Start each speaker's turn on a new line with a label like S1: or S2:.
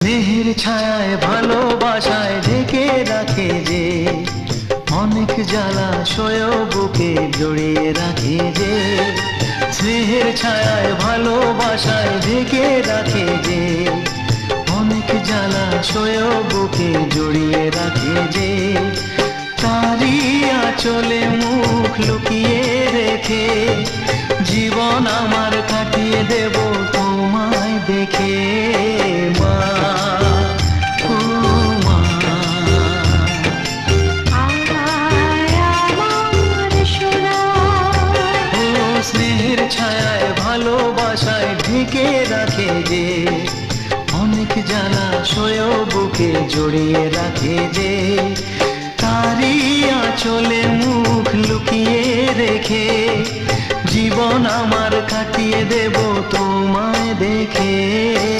S1: স্নেহের ছায়ায়, ভালোবাসায় ঢেকে রাখে যে, অনেক জ্বালা সয়েও বুকে জড়িয়ে রাখে যে, স্নেহের ছায়ায়, ভালোবাসায় ঢেকে রাখে যে, অনেক জ্বালা সয়েও বুকে জড়িয়ে রাখে যে তারি আঁচলে মুখ লুকিয়ে রেখে, জীবন আমার কাটিয়ে দেব, তোমায় দেখে। ভালোবাসায় ঢেকে রাখে যে, অনেক জ্বালা সয়েও বুকে জড়িয়ে রাখে যে, তারই আঁচলে মুখ লুকিয়ে রেখে, জীবন আমার কাটিয়ে দেব তোমায় দেখে।